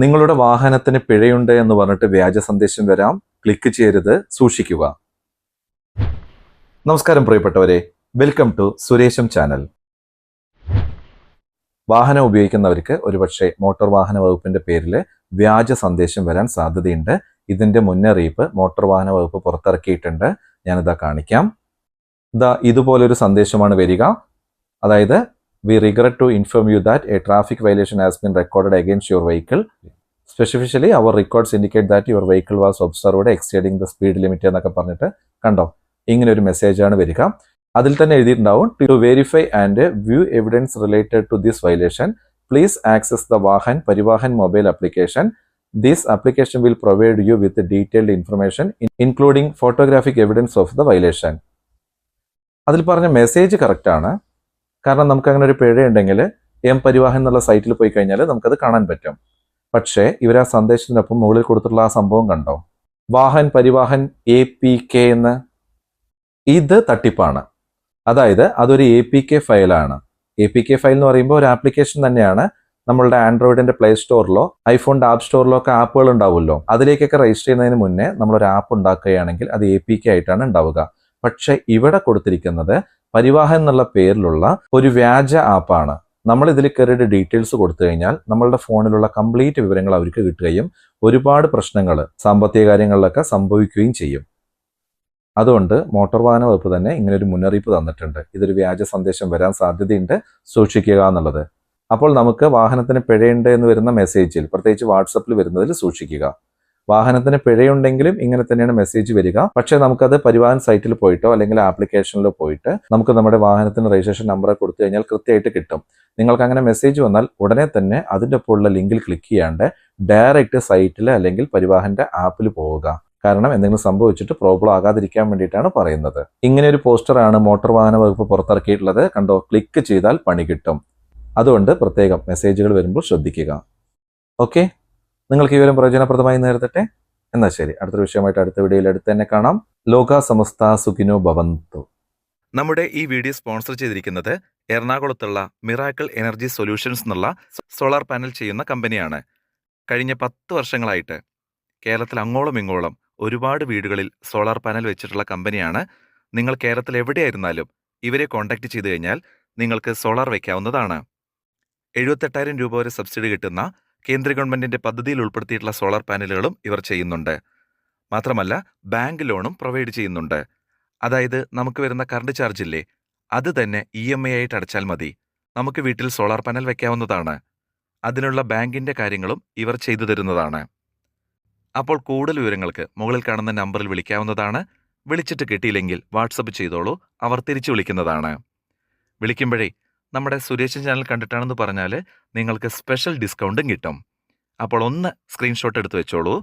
നിങ്ങളുടെ വാഹനത്തിന് പിഴയുണ്ട് എന്ന് പറഞ്ഞിട്ട് വ്യാജ സന്ദേശം വരാം. ക്ലിക്ക് ചെയ്യരുത്. സൂക്ഷിക്കുക. നമസ്കാരം പ്രിയപ്പെട്ടവരെ. വെൽക്കം ടു സുരേഷം ചാനൽ. വാഹനം ഉപയോഗിക്കുന്നവർക്ക് ഒരുപക്ഷെ മോട്ടോർ വാഹന വകുപ്പിന്റെ പേരിൽ വ്യാജ സന്ദേശം വരാൻ സാധ്യതയുണ്ട്. ഇതിന്റെ മുന്നറിയിപ്പ് മോട്ടോർ വാഹന വകുപ്പ് പുറത്തിറക്കിയിട്ടുണ്ട്. ഞാനിതാ കാണിക്കാം. ഇതാ ഇതുപോലൊരു സന്ദേശമാണ് വരിക. അതായത് we regret to inform you that a traffic violation has been recorded against your vehicle specifically our records indicate that your vehicle was observed exceeding the speed limit എന്നൊക്കെ പറഞ്ഞിട്ട് കണ്ടോ? ഇങ്ങനെ ഒരു മെസ്സേജാണ് വരിക. അതിൽ തന്നെ എഴുതിയിട്ടുണ്ടാവും to verify and view evidence related to this violation please access the Vahan Parivahan mobile application this application will provide you with detailed information including photographic evidence of the violation അതിൽ പറഞ്ഞ മെസ്സേജ് കറക്റ്റ് ആണ്. കാരണം നമുക്ക് അങ്ങനെ ഒരു പിഴയുണ്ടെങ്കിൽ M Parivahan എന്നുള്ള സൈറ്റിൽ പോയി കഴിഞ്ഞാൽ നമുക്കത് കാണാൻ പറ്റും. പക്ഷേ ഇവർ ആ സന്ദേശത്തിനൊപ്പം മുകളിൽ കൊടുത്തിട്ടുള്ള ആ സംഭവം കണ്ടോ? Vahan Parivahan A P K എന്ന് ഇത് തട്ടിപ്പാണ്. അതായത് അതൊരു എ പി കെ ഫയലാണ് എ പി കെ ഫയൽ എന്ന് പറയുമ്പോൾ ഒരു ആപ്ലിക്കേഷൻ തന്നെയാണ് നമ്മളുടെ ആൻഡ്രോയിഡിന്റെ പ്ലേ സ്റ്റോറിലോ ഐഫോണിന്റെ ആപ്പ് സ്റ്റോറിലോ ഒക്കെ ആപ്പുകൾ ഉണ്ടാവുമല്ലോ. അതിലേക്കൊക്കെ രജിസ്റ്റർ ചെയ്യുന്നതിന് മുന്നേ നമ്മളൊരു ആപ്പ് ഉണ്ടാക്കുകയാണെങ്കിൽ അത് എ പി കെ ആയിട്ടാണ് ഉണ്ടാവുക. പക്ഷെ ഇവിടെ കൊടുത്തിരിക്കുന്നത് പരിവാഹൻ എന്നുള്ള പേരിലുള്ള ഒരു വ്യാജ ആപ്പാണ്. നമ്മൾ ഇതിൽ കയറിയിട്ട് ഡീറ്റെയിൽസ് കൊടുത്തു കഴിഞ്ഞാൽ നമ്മളുടെ ഫോണിലുള്ള കംപ്ലീറ്റ് വിവരങ്ങൾ അവർക്ക് കിട്ടുകയും ഒരുപാട് പ്രശ്നങ്ങൾ സാമ്പത്തിക കാര്യങ്ങളിലൊക്കെ സംഭവിക്കുകയും ചെയ്യും. അതുകൊണ്ട് മോട്ടോർ വാഹന വകുപ്പ് തന്നെ ഇങ്ങനെ ഒരു മുന്നറിയിപ്പ് തന്നിട്ടുണ്ട്. ഇതൊരു വ്യാജ സന്ദേശം വരാൻ സാധ്യതയുണ്ട്. സൂക്ഷിക്കുക എന്നുള്ളത്. അപ്പോൾ നമുക്ക് വാഹനത്തിന് പിഴയുണ്ട് എന്ന് വരുന്ന മെസ്സേജിൽ പ്രത്യേകിച്ച് വാട്സപ്പിൽ വരുന്നതിൽ സൂക്ഷിക്കുക. വാഹനത്തിന് പിഴയുണ്ടെങ്കിലും ഇങ്ങനെ തന്നെയാണ് മെസ്സേജ് വരിക. പക്ഷേ നമുക്കത് പരിവാഹൻ സൈറ്റിൽ പോയിട്ടോ അല്ലെങ്കിൽ ആപ്ലിക്കേഷനിൽ പോയിട്ട് നമുക്ക് നമ്മുടെ വാഹനത്തിന് രജിസ്ട്രേഷൻ നമ്പർ കൊടുത്തു കഴിഞ്ഞാൽ കൃത്യമായിട്ട് കിട്ടും. നിങ്ങൾക്ക് അങ്ങനെ മെസ്സേജ് വന്നാൽ ഉടനെ തന്നെ അതിന്റെ ഒപ്പമുള്ള ലിങ്കിൽ ക്ലിക്ക് ചെയ്യാണ്ട് ഡയറക്റ്റ് സൈറ്റിൽ അല്ലെങ്കിൽ പരിവാഹന്റെ ആപ്പിൽ പോവുക. കാരണം എന്തെങ്കിലും സംഭവിച്ചിട്ട് പ്രോബ്ലം ആകാതിരിക്കാൻ വേണ്ടിയിട്ടാണ് പറയുന്നത്. ഇങ്ങനെ ഒരു പോസ്റ്ററാണ് മോട്ടോർ വാഹന വകുപ്പ് പുറത്തിറക്കിയിട്ടുള്ളത്. കണ്ടോ? ക്ലിക്ക് ചെയ്താൽ പണി കിട്ടും. അതുകൊണ്ട് പ്രത്യേകം മെസ്സേജുകൾ വരുമ്പോൾ ശ്രദ്ധിക്കുക. ഓക്കെ നിങ്ങൾക്ക് ഈ വിവരം പ്രയോജനപ്രദമായി നേരത്തെ എന്നാൽ ശരി. അടുത്തൊരു വിഷയമായിട്ട് അടുത്ത വീഡിയോയിൽ അടുത്ത് തന്നെ കാണാം. ലോക സമസ്ത സുഖിനോ ഭവന്തു. നമ്മുടെ ഈ വീഡിയോ സ്പോൺസർ ചെയ്തിരിക്കുന്നത് എറണാകുളത്തുള്ള മിറാക്കിൾ എനർജി സൊല്യൂഷൻസ് എന്നുള്ള സോളാർ പാനൽ ചെയ്യുന്ന കമ്പനിയാണ്. കഴിഞ്ഞ പത്ത് വർഷങ്ങളായിട്ട് കേരളത്തിൽ അങ്ങോളം ഇങ്ങോളം ഒരുപാട് വീടുകളിൽ സോളാർ പാനൽ വെച്ചിട്ടുള്ള കമ്പനിയാണ്. നിങ്ങൾ കേരളത്തിൽ എവിടെയായിരുന്നാലും ഇവരെ കോൺടാക്ട് ചെയ്തു കഴിഞ്ഞാൽ നിങ്ങൾക്ക് സോളാർ വയ്ക്കാവുന്നതാണ് എഴുപത്തെട്ടായിരം രൂപ വരെ സബ്സിഡി കിട്ടുന്ന കേന്ദ്ര ഗവൺമെന്റിന്റെ പദ്ധതിയിൽ ഉൾപ്പെടുത്തിയിട്ടുള്ള സോളാർ പാനലുകളും ഇവർ ചെയ്യുന്നുണ്ട്. മാത്രമല്ല ബാങ്ക് ലോണും പ്രൊവൈഡ് ചെയ്യുന്നുണ്ട്. അതായത് നമുക്ക് വരുന്ന കറണ്ട് ചാർജ് ഇല്ലേ? അത് തന്നെ ഇ എം ഐ ആയിട്ട് അടച്ചാൽ മതി. നമുക്ക് വീട്ടിൽ സോളാർ പാനൽ വെക്കാവുന്നതാണ്. അതിനുള്ള ബാങ്കിന്റെ കാര്യങ്ങളും ഇവർ ചെയ്തു തരുന്നതാണ്. അപ്പോൾ കൂടുതൽ വിവരങ്ങൾക്ക് മുകളിൽ കാണുന്ന നമ്പറിൽ വിളിക്കാവുന്നതാണ്. വിളിച്ചിട്ട് കിട്ടിയില്ലെങ്കിൽ വാട്സപ്പ് ചെയ്തോളൂ. അവർ തിരിച്ചു വിളിക്കുന്നതാണ്. വിളിക്കുമ്പോഴേ നമ്മുടെ സുരേഷൻ ചാനൽ കണ്ടിട്ടാണെന്ന് പറഞ്ഞാൽ നിങ്ങൾക്ക് സ്പെഷ്യൽ ഡിസ്കൗണ്ടും കിട്ടും. അപ്പോൾ ഒന്ന് സ്ക്രീൻഷോട്ട് എടുത്ത് വെച്ചോളൂ.